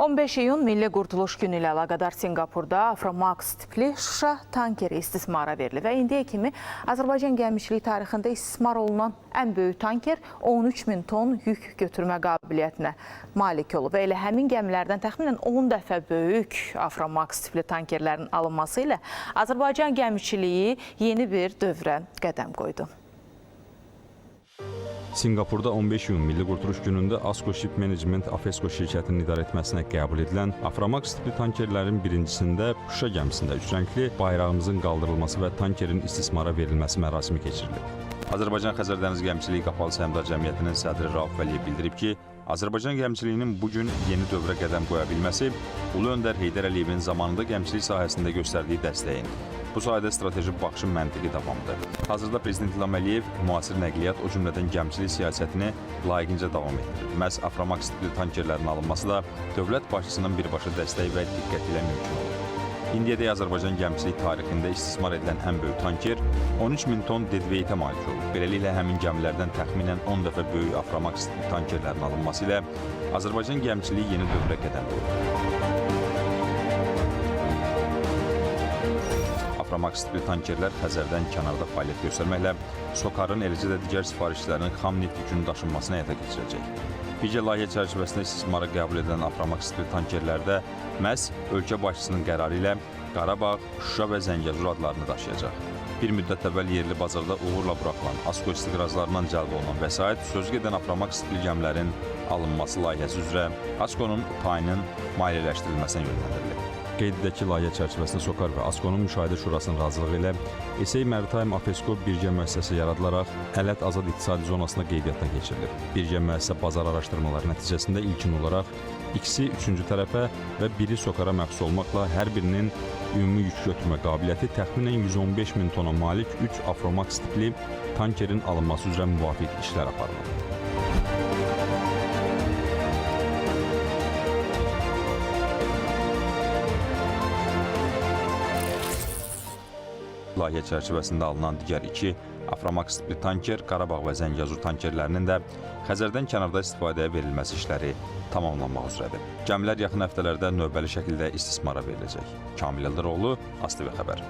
15 iyun Milli Qurtuluş Günü ilə əlaqədar Sinqapurda Aframax tipli Şuşa tankeri istismara verilib və indiyə kimi Azərbaycan gəmiçilik tarixində istismar olunan ən böyük tanker 13 min ton yük götürmə qabiliyyətinə malik olub. Və elə həmin gəmilərdən təxminən 10 dəfə böyük Aframax tipli tankerlərin alınması ilə Azərbaycan gəmiçiliyi yeni bir dövrə qədəm qoydu. Sinqapurda 15 iyun Milli Qurtuluş Günündə Asko Ship Management Afesco şirkətinin idarəetməsinə qəbul edilən Aframax tipli tankerlərin birincisində Şuşa gəmisində üç rəngli bayrağımızın qaldırılması və tankerin istismara verilməsi mərasimi keçirilib. Azərbaycan Xəzər Dəniz Gəmiçiliyi Qapalı Səhmdar Cəmiyyətinin sədri Rauf Vəliyev bildirib ki, Azərbaycan gəmiçiliyinin bu gün yeni dövrə qədəm qoya bilməsi Ulu Öndər Heydər Əliyevin zamanında gəmiçilik sahəsində göstərdiyi dəstəyin, bu sahədə strateji baxışın məntiqi davamıdır. Hazırda Prezident İlham Əliyev müasir nəqliyyat, o cümlədən gəmiçilik siyasətini layiqincə davam etdirir. Məhz Aframax tipli tankerlərin alınması da dövlət başçısının birbaşa dəstəyi və diqqəti ilə mümkün olur. İndiyədək Azərbaycan gəmiçilik tarixində istismar edilən ən böyük tanker 13 min ton deadweightə malik olub. Beləliklə həmin gəmilərdən təxminən 10 dəfə böyük Aframax tankerlərin alınması ilə Azərbaycan gəmiçiliyi yeni dövrə qədəm qoyur. Aframax tipli tankerlər Xəzərdən kənarda fəaliyyət göstərməklə SOCAR-ın eləcə də digər sifarişçilərin xam neft yükünün daşınmasına həyata keçirəcək. Birgə layihə çərçivəsində istismara qəbul edilən Aframax tipli tankerlərdə məhz ölkə başçısının qərarı ilə Qarabağ, Şuşa və Zəngəzur adlarını daşıyacaq. Bir müddət əvvəl yerli bazarda uğurla buraxılan Asko istiqrazlarından cəlb olunan vəsait sözü gedən tipli gəmilərin alınması layihəsi üzrə Askonun payının maliyyələşdirilməsinə yönləndirilib. Qeyd edək ki, layihə çərçivəsində SOCAR və ASKONun müşahidə şurasının razılığı ilə ESEY Maritime Afesco birgə müəssisəsi yaradılaraq Ələt Azad İqtisadi Zonasına qeydiyyatına keçirilib. Birgə müəssisə bazar araşdırmaları nəticəsində ilkin olaraq ikisi üçüncü tərəfə və biri SOCAR-a məxsus olmaqla hər birinin ümumi yük götürmə qabiliyyəti təxminən 115 min tona malik 3 Afromax tipli tankerin alınması üzrə müvafiq işlər aparılıb. Layihə çərçivəsində alınan digər iki Aframax tipli tanker Qarabağ və Zəngəzur tankerlərinin də Xəzərdən kənarda istifadəyə verilməsi işləri tamamlanmaq üzrədir. Gəmilər yaxın həftələrdə növbəli şəkildə istismara veriləcək. Kamil Əldaroğlu, ASTV xəbər.